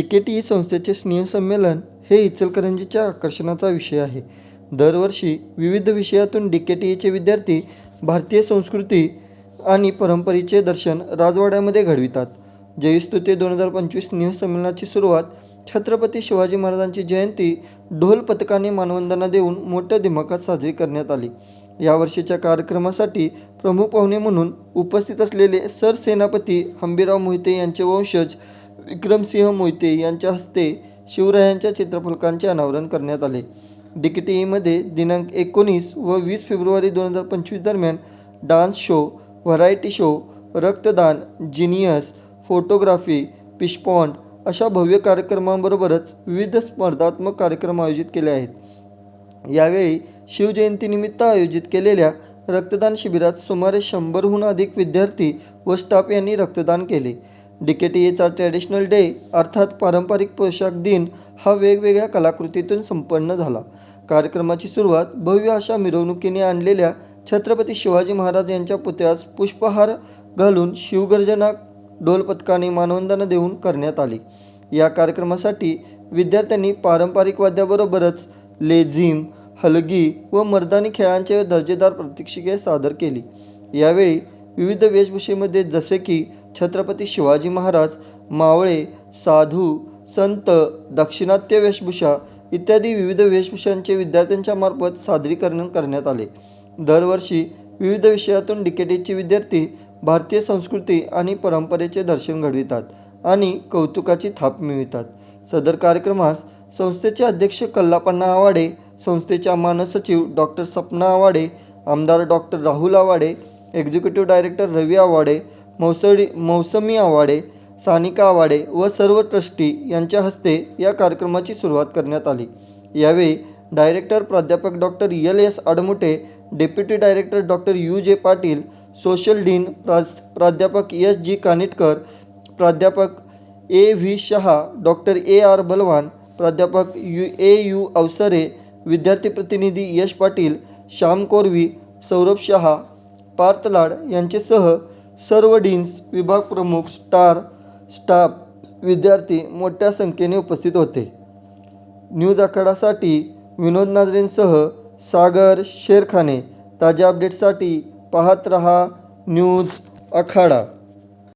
D K T E संस्थेचे स्नेहसंमेलन हे इचलकरंजीच्या आकर्षणाचा विषय आहे. दरवर्षी विविध विषयातून डी के टी ईचे विद्यार्थी भारतीय संस्कृती आणि परंपरेचे दर्शन राजवाड्यामध्ये घडवितात. जयस्तुते दोन हजार पंचवीस स्नेहसंमेलनाची सुरुवात छत्रपती शिवाजी महाराजांची जयंती ढोल पथकाने मानवंदना देऊन मोठ्या दिमाखात साजरी करण्यात आली. यावर्षीच्या कार्यक्रमासाठी प्रमुख पाहुणे म्हणून उपस्थित असलेले सरसेनापती हंबीराव मोहिते यांचे वंशज विक्रमसिंह मोहिते यांच्या हस्ते शिवरायांच्या चित्रफलकांचे अनावरण करण्यात आले. डी के टी ईमध्ये दिनांक एकोणीस व वीस फेब्रुवारी दोन हजार पंचवीस दरम्यान डान्स शो व्हरायटी शो रक्तदान जिनियस फोटोग्राफी पिशपॉन्ड अशा भव्य कार्यक्रमांबरोबरच विविध स्पर्धात्मक कार्यक्रम आयोजित केले आहेत. यावेळी शिवजयंतीनिमित्त आयोजित केलेल्या रक्तदान शिबिरात सुमारे शंभरहून अधिक विद्यार्थी व स्टाफ यांनी रक्तदान केले. डी के टी एचा ट्रॅडिशनल डे अर्थात पारंपरिक पोशाख दिन हा वेगवेगळ्या कलाकृतीतून संपन्न झाला. कार्यक्रमाची सुरुवात भव्य अशा मिरवणुकीने आणलेल्या छत्रपती शिवाजी महाराज यांच्या पुतळ्यास पुष्पहार घालून शिवगर्जना डोलपथकाने मानवंदना देऊन करण्यात आली. या कार्यक्रमासाठी विद्यार्थ्यांनी पारंपरिक वाद्याबरोबरच लेझिम हलगी व मर्दानी खेळांचे दर्जेदार प्रतिक्षिके सादर केली. यावेळी विविध वेशभूषेमध्ये जसे की छत्रपती शिवाजी महाराज मावळे साधू संत दाक्षिणात्य वेशभूषा इत्यादी विविध वेशभूषांचे विद्यार्थ्यांच्या मार्फत सादरीकरण करण्यात आले. दरवर्षी विविध विषयातून डिकेटीचे विद्यार्थी भारतीय संस्कृती आणि परंपरेचे दर्शन घडवितात आणि कौतुकाची थाप मिळवितात. सदर कार्यक्रमास संस्थेचे अध्यक्ष कल्लापण्णा आवाडे संस्थेच्या मानसचिव डॉक्टर सपना आवाडे आमदार doctor Rahul Awade executive director Ravi Awade मौसडी Mousami Awade Sanika Awade व सर्व ट्रस्टी यांच्या हस्ते या कार्यक्रमाची सुरुवात करण्यात आली. यावेळी डायरेक्टर प्राध्यापक doctor L S Admute deputy director doctor U. J. Patil social dean प्रा प्राध्यापक एस. जी. कानिटकर प्राध्यापक A. V. Shah doctor A. R. Balwan प्राध्यापक यू ए. यू. अवसरे विद्यार्थी प्रतिनिधी यश पाटील श्याम कोरवी सौरभ शहा पार्थ लाड यांचेसह सर्व डीन्स विभाग प्रमुख स्टार स्टाफ विद्यार्थी मोठ्या संख्येने उपस्थित होते. न्यूज आखाडासाठी विनोद नाजरेंसह सागर शेरखाने ताज्या अपडेट्ससाठी पाहत रहा न्यूज आखाडा.